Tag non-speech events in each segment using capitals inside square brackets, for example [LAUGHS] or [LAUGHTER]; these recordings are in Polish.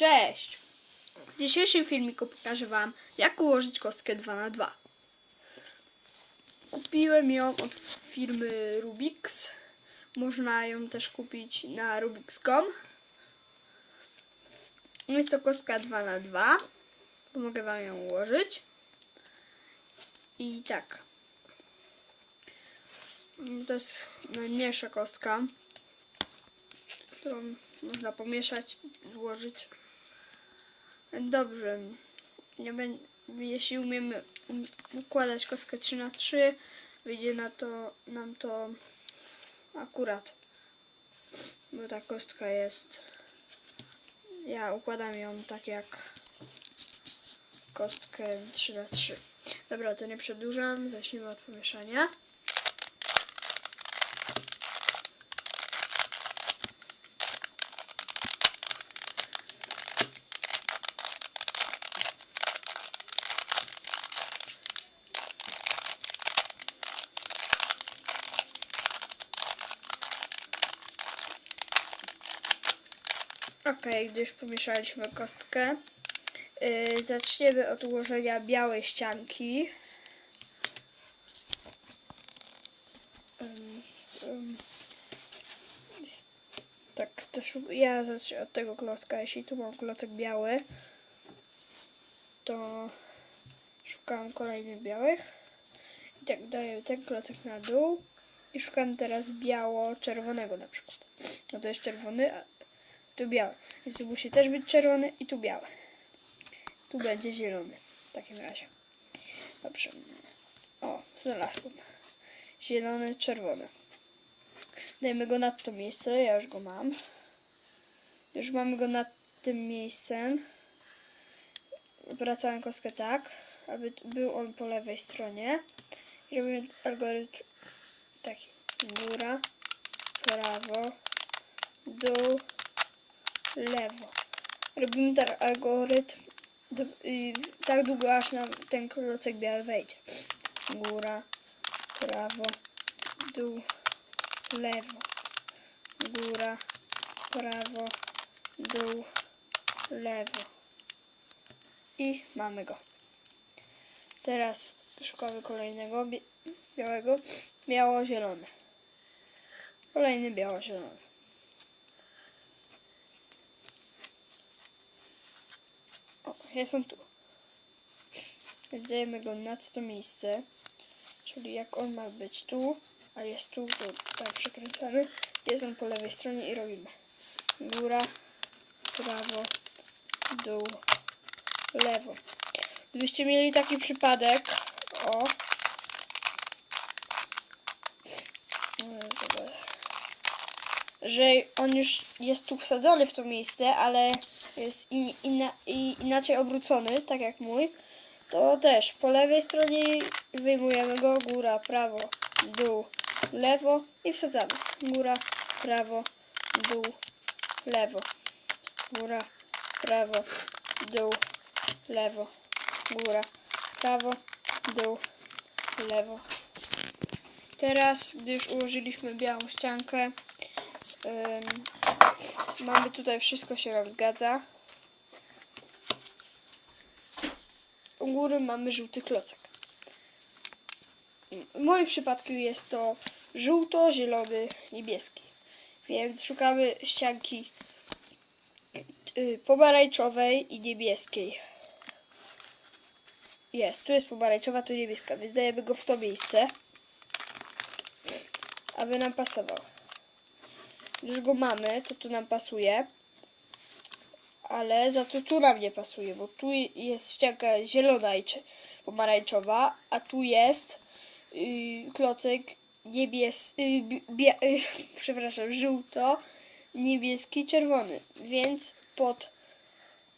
Cześć! W dzisiejszym filmiku pokażę Wam, jak ułożyć kostkę 2 na 2 Kupiłem ją od firmy Rubix. Można ją też kupić na rubix.com. Jest to kostka 2 na 2 Pomogę Wam ją ułożyć. I tak. To jest najmniejsza kostka, którą można pomieszać złożyć. Dobrze. Nie bę- jeśli umiemy um- układać kostkę 3 na 3 wyjdzie na to, nam to akurat. Bo ta kostka jest. Ja układam ją tak jak kostkę 3 na 3 Dobra, to nie przedłużam. Zacznijmy od pomieszania. Ok, gdy już pomieszaliśmy kostkę, yy, zaczniemy od ułożenia białej ścianki. Tak, ja zacznę od tego klocka. Jeśli tu mam klocek biały, to szukam kolejnych białych. I tak daję ten klocek na dół i szukam teraz biało-czerwonego na przykład. No to jest czerwony, tu biały. Więc tu musi też być czerwony i tu biały. Tu będzie zielony. W takim razie. Dobrze. O, znalazłem. Zielony, czerwony. Dajmy go nad to miejsce. Ja już go mam. Już mamy go nad tym miejscem. Wracamy kostkę tak, aby był on po lewej stronie. I robimy algorytm taki. Góra, prawo, dół, lewo. Robimy tak algorytm do, y, tak długo, aż nam ten klocek biały wejdzie. Góra, prawo, dół, lewo. Góra, prawo, dół, lewo. I mamy go. Teraz szukamy kolejnego białego. Biało-zielony. Kolejny biało-zielony. Jest on tu. Zdajemy go nad to miejsce. Czyli jak on ma być tu, a jest tu, to tak przekręcamy. Jest on po lewej stronie i robimy. Góra, prawo, dół, lewo. Gdybyście mieli taki przypadek. O, Że on już jest tu wsadzony w to miejsce, ale jest in, inaczej obrócony, tak jak mój, to też po lewej stronie wyjmujemy go, góra, prawo, dół, lewo i wsadzamy. Góra, prawo, dół, lewo. Góra, prawo, dół, lewo. Góra, prawo, dół, lewo. Teraz, gdy już ułożyliśmy białą ściankę, ym, mamy tutaj wszystko się nam zgadza. U góry mamy żółty klocek. W moim przypadku jest to żółto, zielony, niebieski. Więc szukamy ścianki y, pomarańczowej i niebieskiej. Jest, tu jest pomarańczowa, tu niebieska, więc dajemy go w to miejsce, aby nam pasował. Już go mamy, to tu nam pasuje, ale za to tu nam nie pasuje, bo tu jest ścianka zielona i pomarańczowa, a tu jest yy, klocek niebieski, yy, bia- yy, [LAUGHS] przepraszam, żółto, niebieski, czerwony, więc pod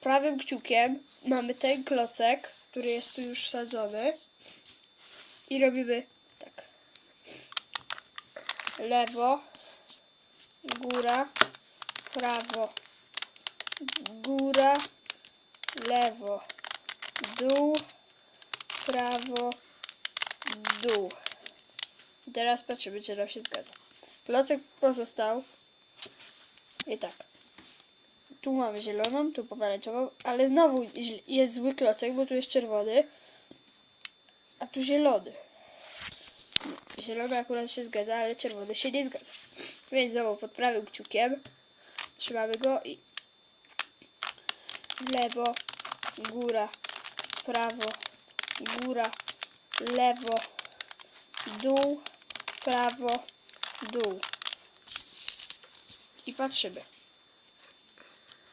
prawym kciukiem mamy ten klocek, który jest tu już wsadzony. I robimy tak. Lewo, góra, prawo, góra, lewo, dół, prawo, dół. Teraz patrzymy, czy nam się zgadza. Klocek pozostał i tak. tu mamy zieloną, tu pomarańczową, ale znowu jest zły klocek, bo tu jest czerwony, a tu zielony. Zielony akurat się zgadza, ale czerwony się nie zgadza. Więc znowu pod prawym kciukiem trzymamy go i lewo, góra, prawo, góra, lewo, dół, prawo, dół. I patrzymy.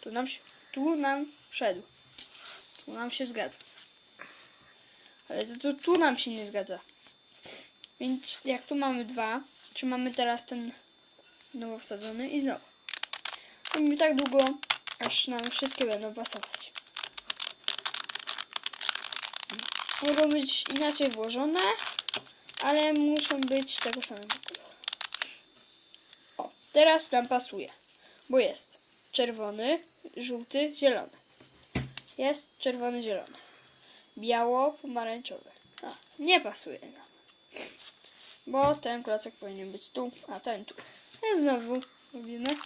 Tu nam, się- tu nam wszedł. Tu nam się zgadza. Ale za to tu nam się nie zgadza. Więc jak tu mamy dwa, trzymamy teraz ten nowo wsadzony i znowu. Robimy tak długo, aż nam wszystkie będą pasować. Mogą być inaczej włożone, ale muszą być tego samego koloru. O, teraz nam pasuje, bo jest czerwony, żółty, zielony. Jest czerwony, zielony. Biało, pomarańczowy. A, nie pasuje nam. Bo ten klocek powinien być tu, a ten tu. I znowu robimy.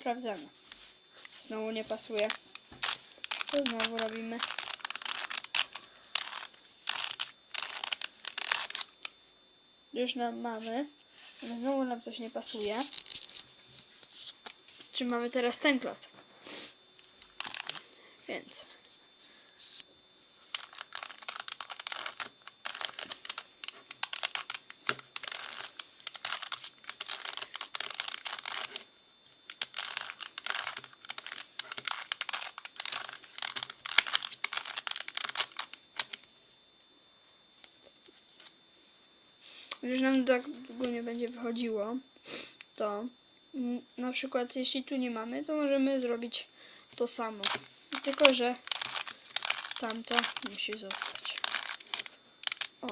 Sprawdzamy. Znowu nie pasuje. To znowu robimy. Już nam mamy. Ale znowu nam coś nie pasuje. Czy mamy teraz ten klocek? Więc. Już nam tak długo nie będzie wychodziło, to na przykład jeśli tu nie mamy, to możemy zrobić to samo. Tylko, że tamto musi zostać. O,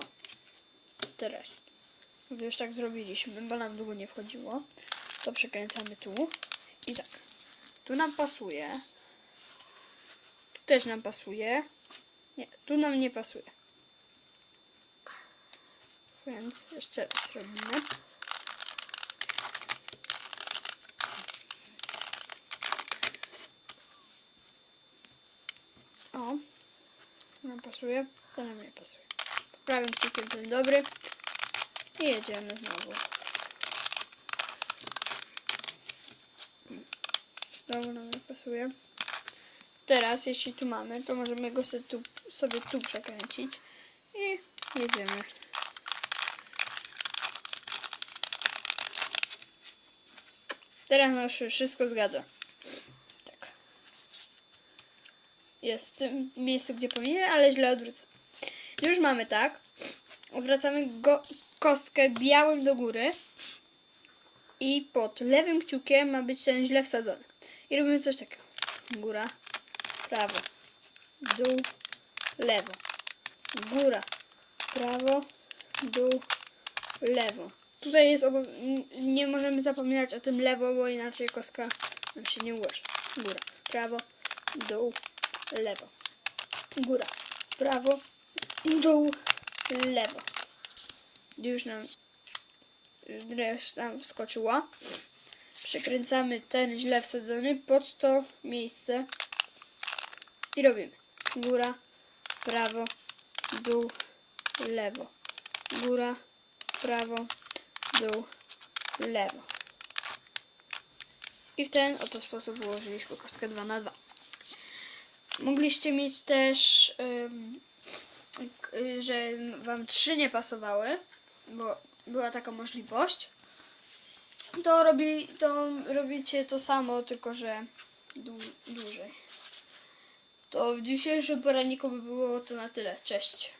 teraz. Gdy już tak zrobiliśmy, bo nam długo nie wchodziło, to przekręcamy tu i tak. Tu nam pasuje. Tu też nam pasuje. Nie, tu nam nie pasuje. Więc jeszcze raz robimy. O, nam pasuje, to nam nie pasuje. Prawym kciukiem ten dobry i jedziemy znowu. Znowu nam nie pasuje. Teraz, jeśli tu mamy, to możemy go sobie tu, sobie tu przekręcić i jedziemy. Teraz nam się wszystko zgadza. Tak. Jest w tym miejscu, gdzie powinien, ale źle odwrócę. Już mamy tak. Odwracamy kostkę białym do góry. I pod lewym kciukiem ma być ten źle wsadzony. I robimy coś takiego. Góra, prawo, dół, lewo. Góra, prawo, dół, lewo. Tutaj jest nie możemy zapominać o tym lewo, bo inaczej kostka nam się nie ułoży. Góra, prawo, dół, lewo. Góra, prawo, dół, lewo. Już nam reszta nam wskoczyła. Przekręcamy ten źle wsadzony pod to miejsce i robimy. Góra, prawo, dół, lewo. Góra, prawo, dół, lewo. I w ten oto sposób ułożyliśmy kostkę 2 na 2 Mogliście mieć też, że wam trzy nie pasowały, bo była taka możliwość. To, robi, to robicie to samo, tylko że dłu- dłużej. To w dzisiejszym poranniku by było to na tyle. Cześć.